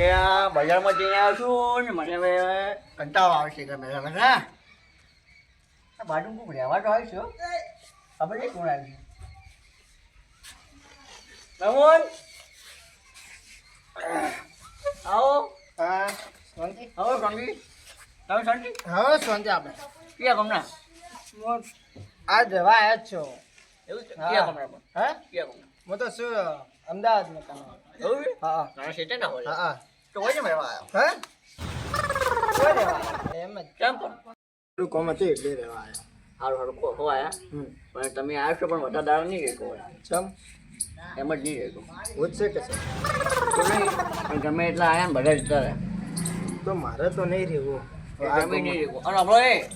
આજે આ બજારમાં જઈને આવ્યો છું ને મને હવે કંટાળો આવે છે ગમે ગમે ના બાજુ કોક રહેવા તો હો. ખબર નહીં કોણ રમણ? આવો. હા શાંતિ. આવો શાંતિ. તમે શાંતિ. હવે શાંતિ આપણે ક્યાં ગમના? આ જવા આવ્યા જ છો. એવું હા. ક્યાં ગમના હા? ક્યાં હું તો શું અમદાવાદમાં કામ હા. ઘણા સેટે ના હોય. હા હા. એટલે રહેવા આવ્યા સારું સારું કહો હો આયા પણ તમે આવ્યો છો પણ વધારે દાળ નહીં હોય ચમ એમ નહીં હું છે કે ગમે એટલા આયા ને બધા જતા તો મારે તો નહીં રહેવું આ નહીં રહેવું અને આપણો એ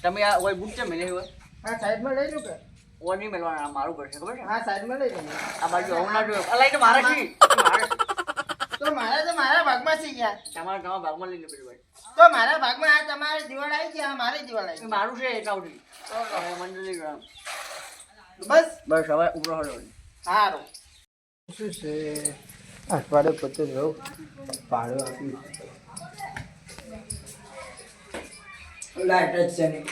તમે આ કોઈ બુટ છે મેલે હોય હા સાઈડમાં લઈ લો કે ઓ નહીં મેળવાના મારું પડશે ખબર છે હા સાઈડમાં લઈ આ બાજુ હું ના તો મારા તો મારા ભાગમાં છે યાર. તમારા ગામ ભાગમાં લઈને પેલું ભાઈ. તો મારા ભાગમાં આ તમારે દિવાળ આવી છે આ મારી દિવાળ આવી મારું છે એક હવે મને લઈ બસ. બસ હવે ઉપરો હળો સારું શું છે? અઠવાડિયે પોતે રહું. ભાડું આપ્યું લાઈટ જ છે નહીં.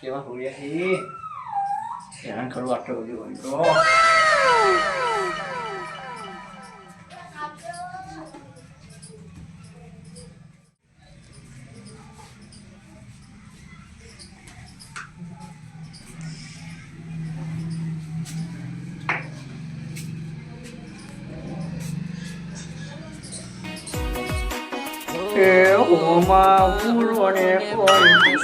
કેવા હોળિયા છે હેરાન કરું આટલું બધું હોય તો એ હોમાં ઉરોને કોઈ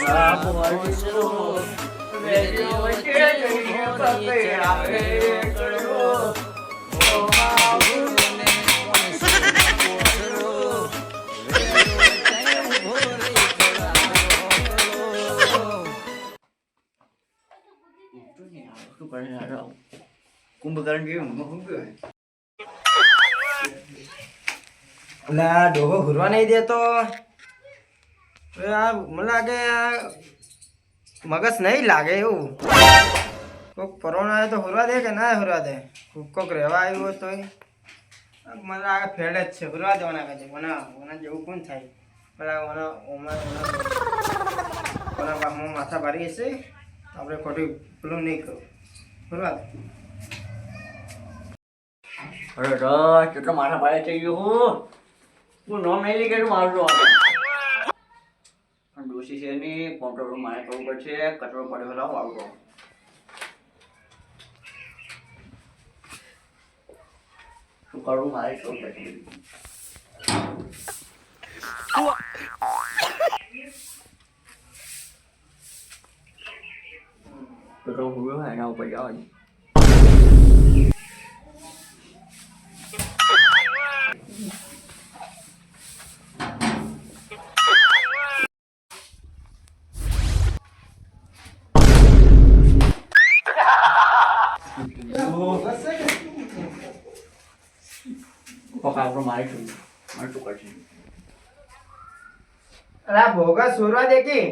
કુંભકર્ણ જેવું ઊંઘમાં શું કહેવાય એટલે ડોહો ઘૂરવા નહીં દેતો મને લાગે મગજ નહીં લાગે એવું. કોક પરોણા આવે તો હુરવા દે કે ના હુરવા દે? કોક રહેવા આવ્યો તો મને આગળ ફેડ જ છે, હુરવા દેવાના કહે છે મને મને જેવું કોણ થાય? પેલા મને ઓમાં કોના બાપમાં માથા ભારી હશે આપણે ખોટી પેલું નહીં કરું. હુરવા દે. અરે રસ કેટલો મારા ભાઈ થઈ ગયો હું. હું નોમ મેલી લઈ મારજો તો ડોસી છે નહીં કોન્ટ્રોલ મારે કરવું પડશે, કચરો પડ્યો ହେଲା વાળું તો શું કરવું મારે કરવું પડશે તો તો હું એના ઉપર જવાની પપ્પા આપણો મારે શું મારે શું કરશે આ ભોગા સુરવા દેખી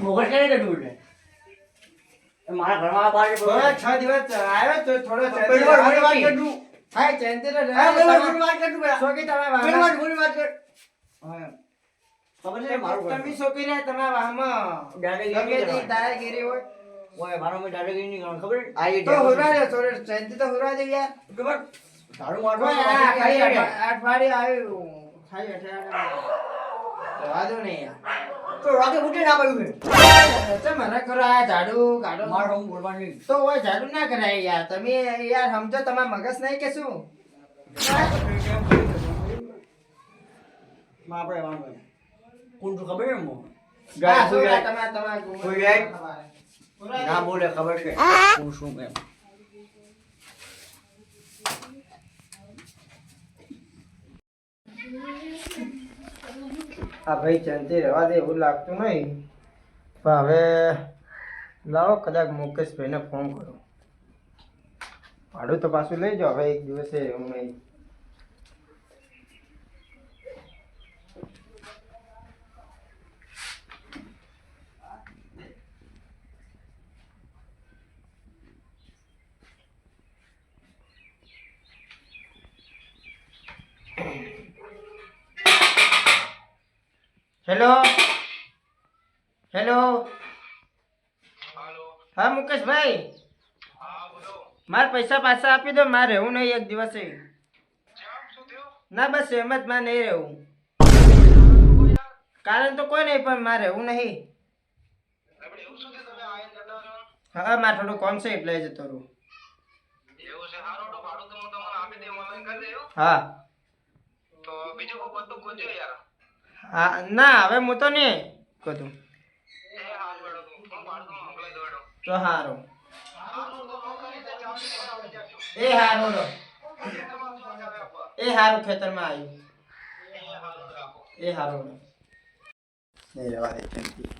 ભોગા ક્યારે કર્યું છે? મારા ઘરમાં આ બાર થોડા છ દિવસ આવ્યો તો થોડો પેલી વાર વાત કરતું હા ચેન્તી રે વાત કરતું પેલા? સોકી તમે વાત મોડી વાત કર. ખબર છે મારું તમે સોકી રે તમે વાહમાં? દાદાગીરી. દાદાગીરી હોય. ઓય મારો મેં દાદાગીરી નહીં ખબર છે? આ તો હોરા રે. દે ચેન્તી તો હોરા દે યાર. ખબર? તારું નહીં અઠવાડિયે આવ્યું? ખાલી અઠવાડિયે જવા દો ને યાર. તો રાતે ઉઠે ના પડ્યું છે. તો મને કરો આ ઝાડુ કાઢો માર હું બોલવાની તો હોય ઝાડુ ના કરાય યાર. તમે યાર સમજો તમારા મગજ નહીં કે શું? માં આપણે વાંધો કોણ તો ખબર એમ ને મોં? હા, ગાય તમે તમે? ના બોલે ખબર છે. હું શું એમ. આ ભાઈ ચંતી રહેવા દે એવું લાગતું નહીં. પણ હવે લાવો કદાચ મુકેશભાઈને ફોન કરો ભાડું તો પાછું લઈ જાઓ, હવે એક દિવસે હું નહીં. હેલો? હેલો? હા મુકેશભાઈ. મારે પૈસા પાછા આપી દો મારે રહેવું નહીં એક દિવસે. ના બસ એમ જ માં નહીં રહેવું. કારણ તો કોઈ નહીં પણ મારે રહેવું નહીં. હા મારે થોડું કોમ છે એટલે જતો રહું. હા હા, ના, હવે હું તો નહીં કદું તો. હારું. એ હારું રો. એ હારું ખેતરમાં આવ્યું. એ હારું રો. એ રહેવા દે ચંપી.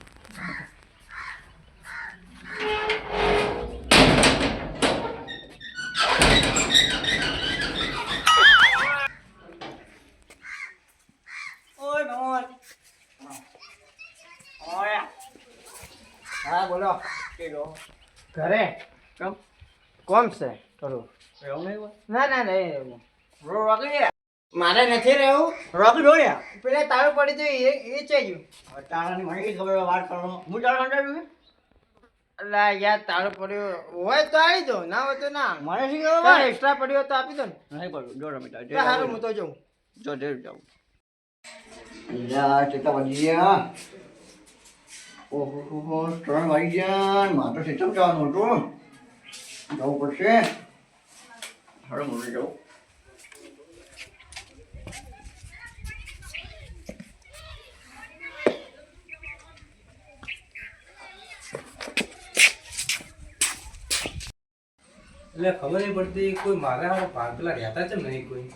ઓય મોહન ઓય હા બોલો ઘરે? કેમ? કોમ છે? રહેવું નહીં ના ના નહીં મારે નથી રહેવું. રોકી દો પેલા તારું પડી તો એ એ ચાઈ ગયું તારાની મને ખબર વાત કરો. હું તારા કંટાળ્યું અલા યાર તારો પડ્યું હોય તો આવી દો ના હોય તો ના મને શું ખબર એક્સ્ટ્રા પડ્યો તો આપી દો ને. નહીં પડ્યું. જો રમી તો સારું હું તો જાઉં. જો જરૂર જાઉં. યાર કેટલા વાગી ગયા ઓહો, ત્રણ વાગી ગયા મારે તો સિસ્ટમ જવાનું હતું. એટલે ખબર નહીં પડતી, કોઈ મારે હારે ભાગ પેલા રહેતા છે નહીં કોઈ.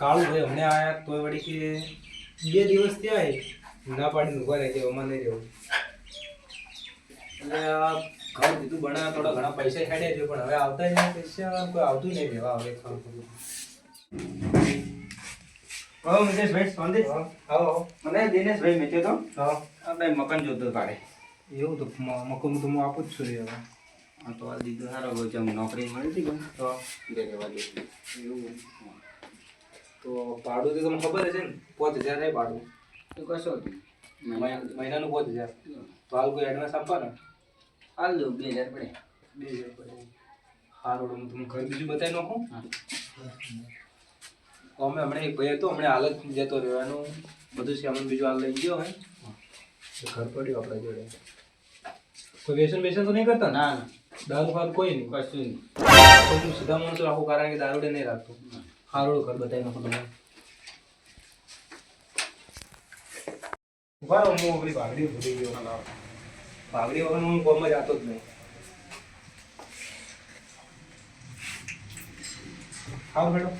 કાળું ભાઈ હમણાં આયા, તોય વળી કે બે દિવસ થયા ના પાડીને ઊભા રહી જાય અમારે નહીં રહેવું. એટલે આ ઘર કીધું બનાવ્યા થોડા ઘણા પૈસા હેડે છે પણ હવે આવતા નહીં પૈસા કોઈ આવતું નહીં રહેવા હવે ખરું ખરું મુકેશભાઈ સંદેશ આવો. મને દિનેશભાઈ મેચ્યો તો? આપણે મકાન જોતો પાડે. એવું તો મ- તો હું આપું જ છું રે હવે. હા તો આ દીધું સારો છે નોકરી મળી હતી તો દે. એવું. તો ભાડું તો તમને ખબર હશે ને? પાંચ હજાર નહીં ભાડું. મહિનાનું હજાર તો હાલ કોઈ એડવાન્સ આપવાના? હાલ દો બે હજાર પડે. બે હજાર પડે. સારું હું તમને ઘર બીજું બતાવી નાખું? અમે હમણાં એક ભાઈ હતો હમણાં હાલત જતો રહ્યો. એનું બધું સામાન બીજું હાલ લઈ ગયો હે. ઘર પડ્યું આપણા જોડે. કોઈ વ્યસન બેસન તો નહીં કરતા ના? ના દારૂ ફાલ કોઈ નહીં. કશું નહીં. હું સીધા માણસો રાખું કારણ કે દારૂડે નહીં રાખતો. સારું ઘર બતાવી નાખું તમને. ઊભા રહો, હું પેલી ભાગડી ભૂલી ગયો. ભાગડી વગર હું કોમમાં જાતો જ નહીં. આવો મેડમ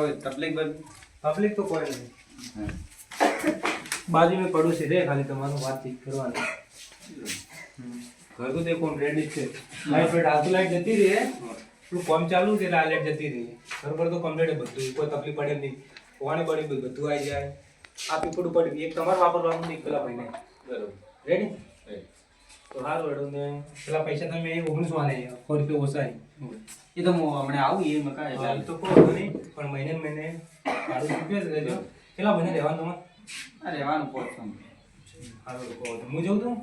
કોઈ તકલીફ તકલીફ તો કોઈ નહીં બાજુમાં પડોશી રે ખાલી તમારું વાતચીત કરવાની. ઘર તો દેખો રેડી જ છે. લાઈટ ફેટ હાલ લાઈટ જતી રહી. પેલું કોમ ચાલુ છે એટલે આ લાઈટ જતી રહી. ઘર પર તો કમ્પ્લીટ બધું કોઈ તકલીફ પડે નહીં. પાણી પડી બધું આવી જાય. આ પીપડું પડી એક તમારે વાપરવાનું નહીં પેલા ભાઈને. બરોબર. રેડી તો સારું હેડો ને પેલા પૈસા તમે ઓગણીસો આને સો રૂપિયા ઓછા એ તો હું હમણાં આવું એ હાલ એટલે તો કહો નહીં પણ મહિને મહિને ભાડું રૂપિયા જ કેટલા મહિને રહેવાનું તમારે? રહેવાનું પોતું સારું કહો હું જઉં છું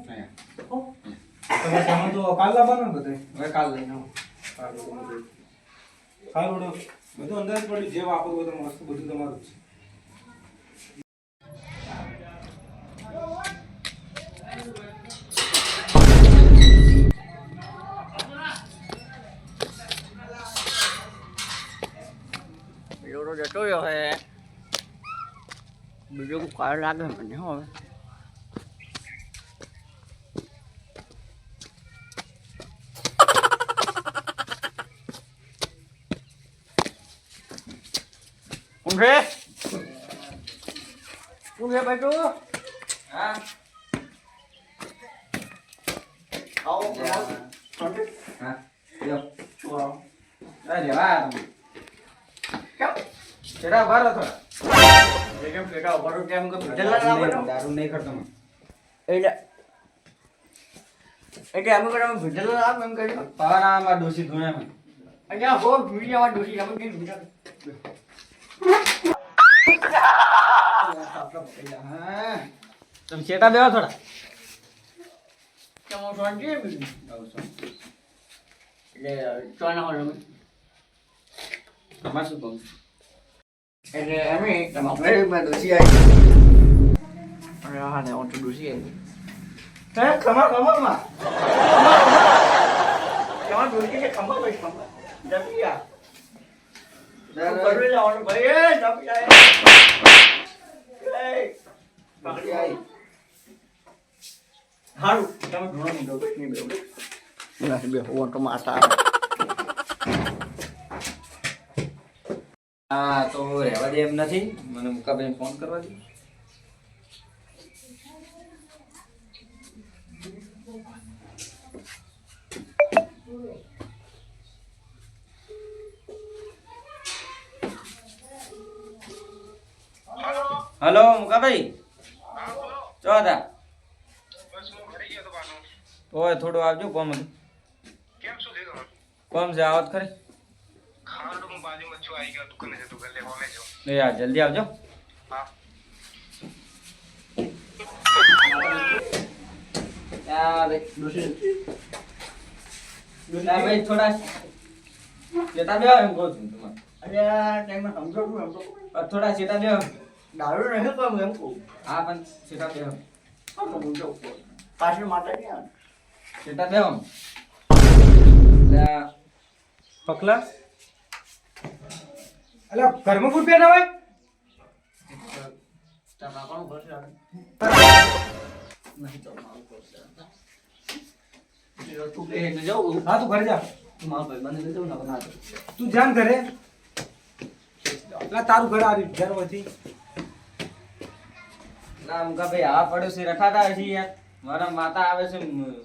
તમે સામાન તો કાલ લાવવાનો ને બધે? હવે કાલ લઈને આવું. સારું તો સારું બધું અંદાજ પડ્યું જે વાપરવું તમારું વસ્તુ બધું તમારું છે. બીજો તો જતો રહ્યો હે બીજો કોઈ કાર લાગે મને હો હવે કોણ છે કોણ છે ભાઈ તું હા હા લ્યો શું આવો? અરે રેવા તમે ચડા બારો થોડા એ કેમ પેટા ઊભા રહો કેમ કે જલ્લા ના બનો? દારૂ નહીં કરતો હું. એટલે એટલે અમે કડા અમે ભીડેલા ના એમ કર્યું? ના આમાં ડોસી ધૂણે માં. અહીંયા હો ભીડી જવા દોષી અમે કેમ ભીડા હા તમે ચેટા દેવા થોડા. કેમ શાંતિ એટલે ચોના હોય અમે તમારે શું કહું એટલે અમે તમારે મેં ડોસી આવી અરે હા ને તો ડોસી આવી હે ખમા ખમા માં કેમાં ડોસી છે ખમા ભાઈ ખમા જમી ગયા પકડી જવાનું ભાઈ એ એ પકડી આવી હારું તમે ઘણો મૂંડો બેઠ નહીં બેહો ઓટો બે હું તો માતા હા તો રહેવા દે એમ નથી. મને મુકાભાઈ ફોન કરવા દે. હલો. મુકાભાઈ? ચો હતા? ઓય થોડું આવજો કોમ હતું. કોમ છે આવત ખરી. એ યાર જલ્દી આવજો. યાર ડોસી ભાઈ થોડા ચેતા બેહો એમ કહું છું તમારે. અરે આ ટાઈમમાં સમજો છું એમ તો થોડા ચેતા બેહો. દારૂ નહીં તો એમ કહું. હા પણ ચેતા હા તો પાછળ માતા ક્યાં ચેતા આ પકલા અલા ઘરમાં ફૂટ પહેરા હોય તારા કાકાનું ઘર છે આગળ. નહીં તો મારું ઘર છે. એ તું બે એટલે જાઉં હા તું ઘરે જા. તું ને ના જાન ઘરે. તારું ઘર આવ્યું ઘર પછી ના ભાઈ આ પડોશી રખાતા હશે યાર. મારા માતા આવે છે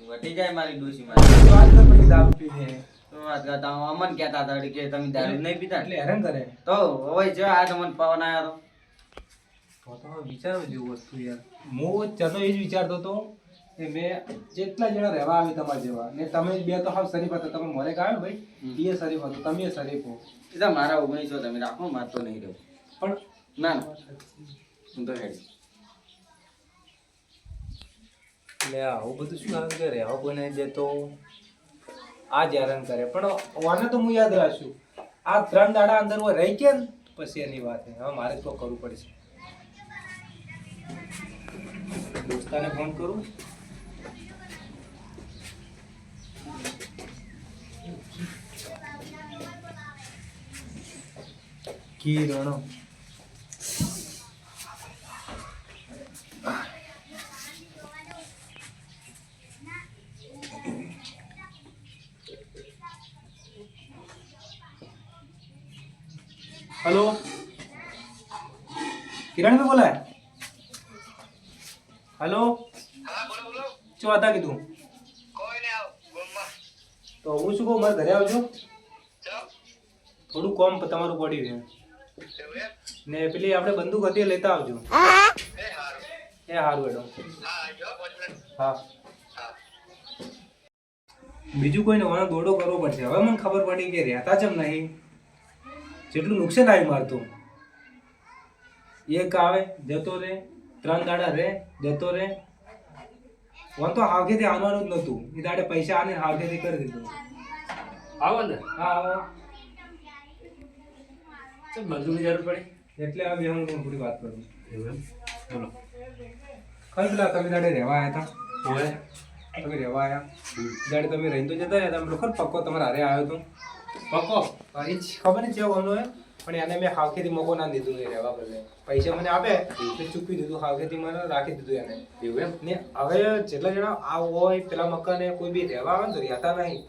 વટી જાય મારી ડોશી મારી. તો આજ તો પછી દારૂ પીને તો વાત કરતા હું અમન કહેતા હતા કે તમે દારૂ નહીં પીતા. એટલે હેરાન કરે? તો હવે જો આ તમને પવન આવ્યો તો. તો તો જેવું વસ્તુ યાર. હું ચલો એ જ વિચારતો હતો કે મેં જેટલા જણા રહેવા આવે તમારા જેવા ને તમે બે તો હાવ શરીફ હતા. તમે મોરે ગાયો ને ભાઈ? એ શરીફ હતો તમે શરીફ હો. એ તો મારા ઓગણીસો તમે રાખો માર તો નહીં રહ્યો. પણ ના ના. હું તો હેડ. એટલે આવું બધું શું આવે કે રહેવા બને જે તો આ જ હેરાન કરે. પણ વાને તો હું યાદ રાખશું આ ત્રણ દાડા અંદર હું રહી કે પછી એની વાત હવે મારે તો કરવું પડશે. દોસ્તાને ફોન કરું? કિરણો हेलो किरण में बोला है हेलो શું હતા કીધું તો હું શું કહું મારે ઘરે આવજો થોડું કોમ તમારું પડ્યું છે ને પેલી આપણે બંદૂક હતી એ લેતા આવજો એ સારું એડો હા બીજું કોઈને વણ દોડો કરવો પડશે હવે મને ખબર પડી કે રહેતા ચમ નહીં જેટલું નુકસાન આવ્યું મારતું. એક આવે જતો રે ત્રણ દાડા રે જતો રે વન તો હાવખેથી આવવાનું જ નહોતું. એ દાડે પૈસા આને હાવખેથી કરી દીધું. આવો ને હા આવો. ચલ મજૂરી જરૂર પડી? એટલે આ બે પૂરી વાત કરું. બોલો. ખરી પેલા તમે દાડે રહેવા આવ્યા હતા તમે રહેવા આવ્યા દાડે તમે રહીને તો જતા રહ્યા તમે ખબર પક્કો તમારે હારે આવ્યો હતો પકો. એ ખબર નહીં છે કોનો એ પણ એને મેં હાવખેથી મોકો ના દીધું એ રહેવા બદલે. પૈસા મને આપે તો ચૂકવી દીધું હાવખેથી મને રાખી દીધું એને. એવું એમ? ને હવે જેટલા જણા આ હોય પેલા મકાને કોઈ બી રહેવા આવે ને તો રહેતા નહીં.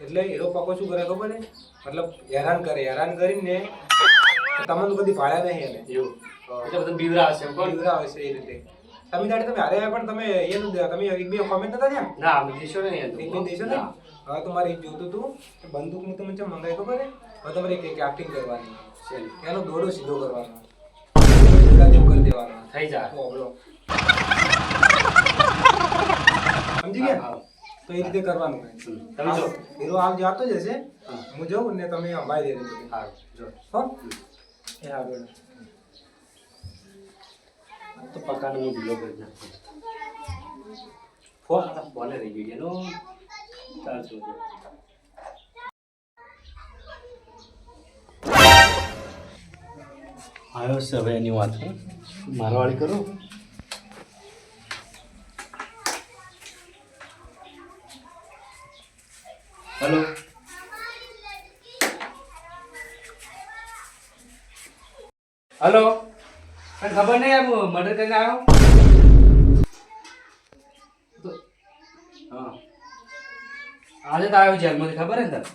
એટલે એ લોકો પકો શું કરે ખબર ને મતલબ હેરાન કરે હેરાન કરીને તમને કદી ભાડ્યા નહીં એને. એવું. એટલે બધા બીવરા હશે બીવરા હશે એ રીતે. તમે દાડે તમે હારે પણ તમે એનું દે- તમે એક બે કોમેન્ટ નતા થયા? ના અમે દેશો નહીં દેશો ને. હવે તમારે એક જોતું હતું કે બંદૂકનું તમે ચમ મંગાવી ખબર હે હવે તમારે એક એક્ટિંગ કરવાની એનો દોડો સીધો કરવાનો. જેવું કરી દેવાનો. થઈ જાય બોલો. સમજી ગયા. તો એ રીતે કરવાનું. તમે જો. હીરો આવ જાતો જ હશે હા. જઉં ને તમે અંબાઈ દેજો હા જો. હો? એ હા તો પકાનો હું ઢીલો કરી નાખું. ફોન આ રહી ગયો એનો ચાલશું આવ્યો છે હવે એની વાત મારવાળી કરું. હેલો. હેલો. ખબર નહીં મર્ડર કરીને આવ્યો? આજે તો આવ્યો જેલમાંથી ખબર હે ને તને?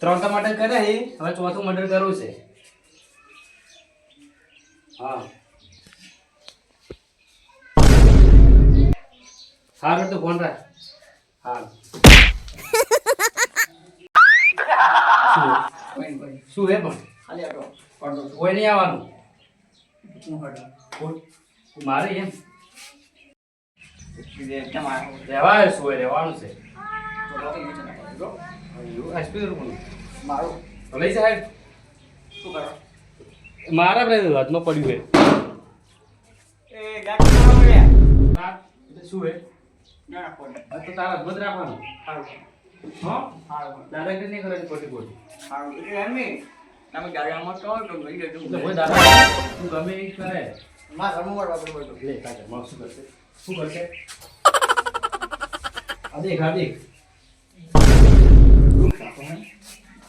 ત્રણ તો મર્ડર કર્યા છે હવે ચોથું મર્ડર કરવું છે. હા. સારું તો ફોન રાખ. હા. શું? હે પણ? કોઈ નહીં આવવાનું. મારે એમ? રહેવાય શું હોય રહેવાનું છે. લઈ જાય શું કરો? મારા આપણે હાથમાં પડ્યું. હે શું હે તો તારા હાથમાં રાખવાનું. દાદાગીરી નહીં કરવાની ખોટી ખોટી. તમે ગાડીમાં છો તો ભાઈ એટલે કોઈ દાદા તું ગમે એ કરે માં ઘરનું વાળવા પડે બધું. લે કાઢે માં શું કરશે? શું કરશે? આ દેખ આ દેખ.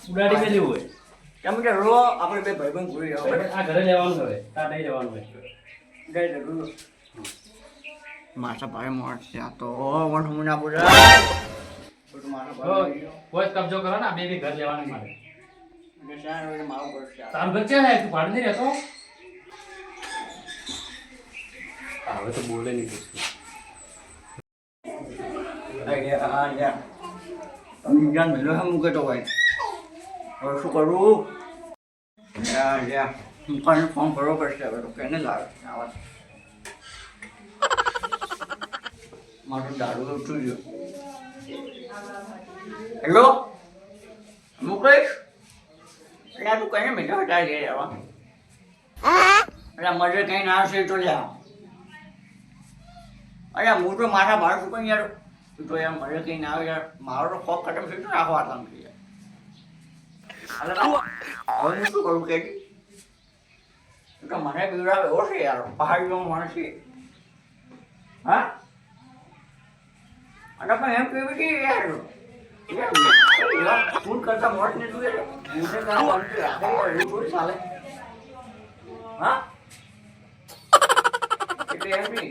ઉડાડી મેં લેવું હોય. કેમ કે રો આપણે બે ભાઈબંધ ભૂલી હોય. આ ઘરે લેવાનું હવે. તાર નહીં લેવાનું હોય. ગઈ જરૂર મારા ભાઈ છે આ તો વણ હું ના બોલા ગયું. કોઈ કબજો કરો ને આ બે બે ઘર લેવાનું મારે. તારું ઘર હે? તું ભાડે નહીં રહેતો? હવે તો બોલે નહીં છે, હું કહેતો હોય. હવે શું કરું? પણ ફોન કરવો પડશે હવે તો કેને લાવે આ વાત. મારું દારૂ તો ઉઠી ગયો. હેલો? મુકેશ એટલે તું કહીને મીઠો હટાવી લઈ જવા એટલે મજે કઈ ના હશે તો લે અરે હું તો મારા બાળક પણ યાર તું તો યાર મજે કઈ ના આવે યાર. મારો તો ખોખ ખતમ થઈ ગયો રાખવા નથી હવે હું શું કરું કે તો મને બીવડાવે એવો છે યાર. પહાડીનો માણસ છે. હા? અને પણ એમ કેવી યાર યાર કરતા મોટ ને તું ચાલે હા એટલે એમની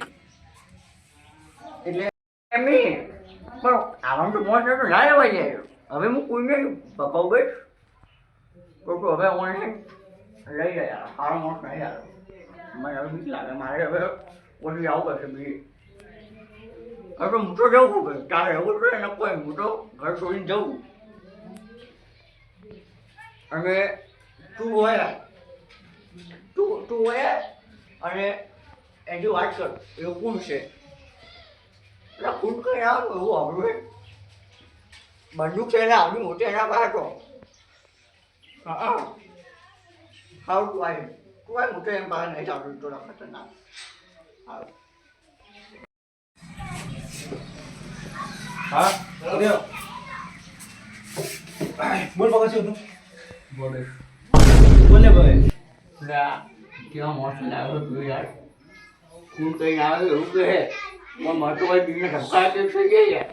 એટલે એમ નહીં. પણ આવાનું તો મોટ નતો જાય હવે હું કોઈને બપાવ ગઈ તો હવે એને લઈ ગયા સારો મોટ નહીં. આવ્યો મને હવે બીક લાગે, મારે હવે ઓછું આવું પડશે. બીજી હવે હું તો જવું પડે તારે એવું તો એને કોઈ હું ઘર છોડીને જવું અને તું હોય તું તું હોય અને એની વાત કર. કોણ છે? એટલે ખૂન કઈ આવું એવું આપણું બંદૂક છે એને આવડી મોટી એના પાસે તો હા. હાઉ તું આવી તું એમ પાસે નહીં આવડું તો ખતરનાક. હા. હા? બોલ પકડ શું બોલે. બોલે ભાઈ. કેવા મોટ લાવ્યો તું યાર. કુલ કઈ આવે એવું કહે. મોટો ભાઈ બીને થઈ ગયા યાર?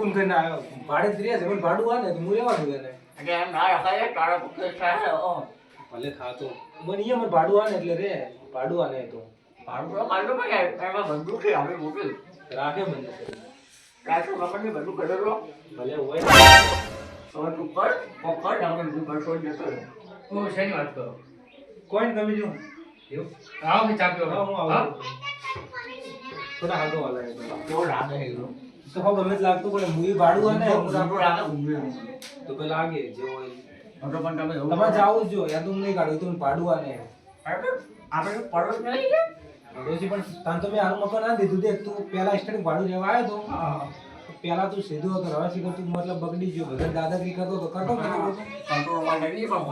કુલ કરીને આવ્યો? ભાડે રહ્યા પણ ભાડું આ ને તો હું રહેવા એને. એટલે એમ ના રખાય તારા ભલે ખાતો. મને અહીંયા મને ભાડું આ ને એટલે રે. ભાડું આને તો. ભાડું પણ એમાં બંદૂક છે હવે મોટી રાખે બંધ રાત્રે મકરની બંદૂક કરેલો ભલે હોય. હવે તું કર પકડ આપણે હું બસો જતો. હું શેની વાત કરો? કોઈને ગમી જો એવું? આવો કે હા, હું આવું. હા? થોડા હાથો વાલા લાગે છે એનો? તો હવે ગમે તે લાગતું પડે મૂવી ભાડું અને હું તો લાગે ઊંઘે તો પેલા લાગે જે હોય. હું તો પણ તમે તમે જાવ જો યાદ હું નહીં કાઢું તું ભાડું આને આપણે આપણે પડોશ નહીં છે? પણ તાન તો મેં આનું મકાન ના દીધું. દેખ તું પહેલા સ્ટાર્ટિંગ ભાડું લેવા આવ્યો તો. પહેલા તું સીધો હતો હવે સીધો તું મતલબ બગડી ગયો. બધા દાદાગીરી કરતો તો કરતો કરતો? કંટ્રોલ માટે નહીં પણ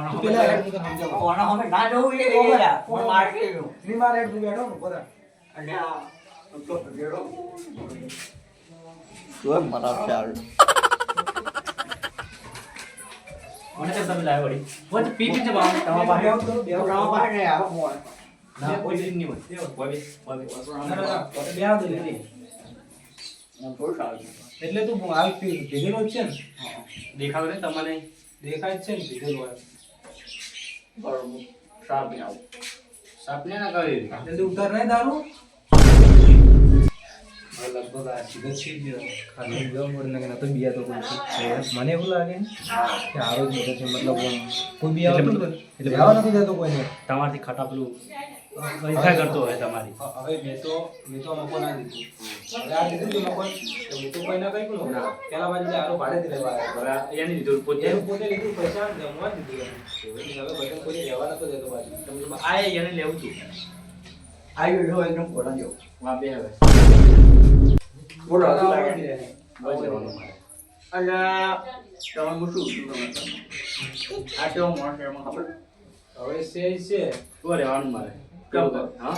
મને તમે લાવ્યો વળી? પી પી જવા તમારા પાસે. તમારા પાસે આવે. ના કોઈ દિન નહીં હોય. લે. હું થોડું સારું એટલે તું હાલ ભેગેલો જ છે ને? દેખાવ ને તમને? દેખાય જ છે ને ભેગેલો હોય. બરોબર. સાપ આવું. ના કરી ઉતાર નહીં દારૂ? લગભગ આ જ ખાલી ગયો. મોડ ને કે નતો બીયા તો કોઈ મને એવું લાગે કે આરો જ મોટો છે મતલબ કોઈ બી આવતું એટલે બેહવા નથી દેતો કોઈને. તમારથી ખટા પેલું ઈચ્છા કરતો હોય તમારી. હવે મેં તો મેં તો મકો ના દીધું હવે આ દીધું તું લોકો તો મેં તો કોઈને કઈ પણ ના પેલા બાજુ જે આરો ભાડે લેવા આવ્યો. એની દીધું પોતે. પોતે લીધું પૈસા જમવા જ દીધું. હવે બધા કોઈ લેવા નતો દેતો બાજુ. તમે આ એને લેવું તું. આવી ગયો એકદમ કોડા જો વા બે હવે. બોલો, આ લાગે? બસ મારે. અને તમે હું શું? આ કેવો માણસ છે એમાં? હવે છે છે. તો રહેવાનું મારે? કેમ? હા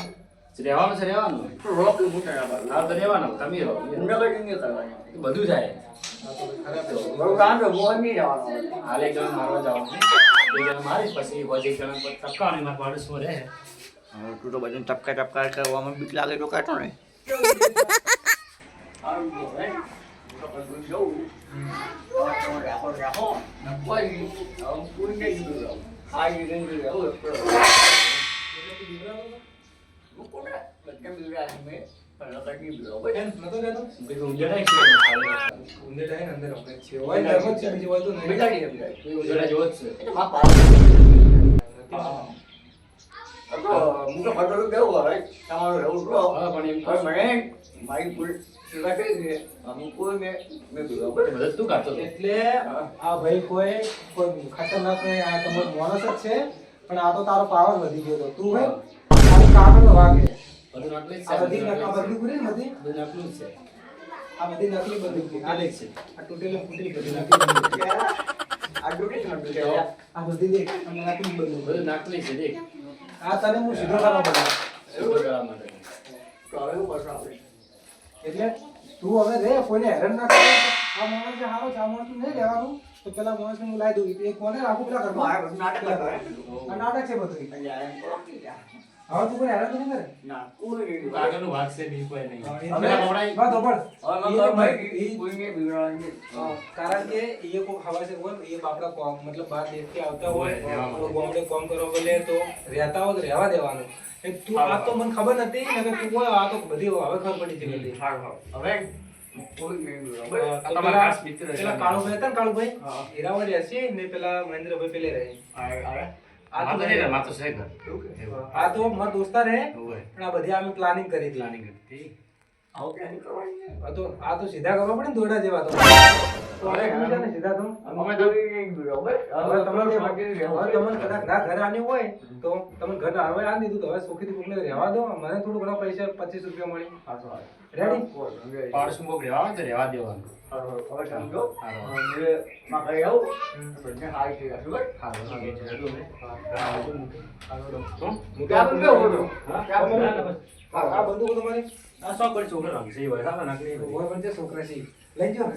રહેવાનું છે રહેવાનું તો રોક ઊભું થયા બાજુ. હા તો રહેવાનું તમે રહો એમને કઈ નહીં કરવાની. બધું થાય આ તો ખરાબ છે. બરોબર, આમ તો મોહ નહીં રહેવાનો. હાલ એક જણ મારવા જવાનું એક જણ મારીશ પછી પછી એક જણ ટપકાવાની મારા પાડોશમાં રહે હવે તું તો બધાને ટપકા ટપકા કરવામાં બીક લાગે તો કાઢો ને સારું તો હે. હું તો બધું જોઉં. હવે તમે રાખો રાખો. ને કોઈ હવે કોઈ નહીં જોયું. આ બધા મેં. કેમ? એટલે આ ભાઈ કોઈ કોઈ ખતરનાક નહીં આ તમારો માણસ જ છે. પણ આ તો તારો પાવર વધી ગયો હતો તું ભાઈ તારું કાગળ વાગે બધું નકલી જ છે. આ બધી બધું નકલું જ છે. આ બધી નકલી બધું આ નકલી છે. આ તૂટેલી ફૂટેલી બધી નકલી આ નતું આ બધી દેખ. અને નકલી બધું બધું નકલી છે દેખ. આ તને હું સીધો કરવા પડે કરવા માટે આપણે? એટલે તું હવે રે કોઈને હેરાન ના કરે. આ માણસ હારો છે આ માણસ નહીં લેવાનું તો પેલા માણસ હું લાવી દઉં. એ કોને રાખું? પેલા ઘરમાં. નાટક આ નાટક છે બધું હવે તું કોઈ હેરાન તો નહીં કરે? ના, કોઈ આગળનું કોઈ નહીં. હવે વાત કારણ કે એ કોઈ હોય એ કોમ મતલબ દેશથી આવતા હોય કોમ બોલે તો રહેતા હોય તો રહેવા દેવાનું. તું આ તો મને ખબર નથી ને કે તું આ તો બધી હવે ખબર પડી છે બધી. હવે કાળુભાઈ હતા ને કાળુભાઈ? હીરાવાળી હશે ને પેલા મહેન્દ્રભાઈ પેલે રહે. આ- તો નહીં. માતો છે ઘર. આ તો મારા દોસ્તાર હે પણ આ બધી અમે પ્લાનિંગ કરી પ્લાનિંગ હતી. આવું ક્યાંથી કરવાની આ તો આ તો સીધા કરવા પડે ને દોડા જેવા તો. સીધા તો? અમે તો. હવે તમારે શાંતિથી રહેવું. તમને કદાચ ના ઘરે આની હોય તો તમને ઘર હવે આ દીધું તો હવે સુખીથી કોકને રહેવા દો. મને થોડું ઘણા પૈસા પચીસ રૂપિયા મળી. રેડી પાડશું કોક રહેવા તો રહેવા દેવાનું. હવે સમજો. માં કહી આવું. બંને હારી થઈ જશે, બસ. સારું, ઓકે, ચાલો ને. હું ત્યાં પણ કેવું હતું? હા? ત્યાં પણ આ બંદૂકો તમારી છોકરો છે છોકરા છે લઈ જાઓ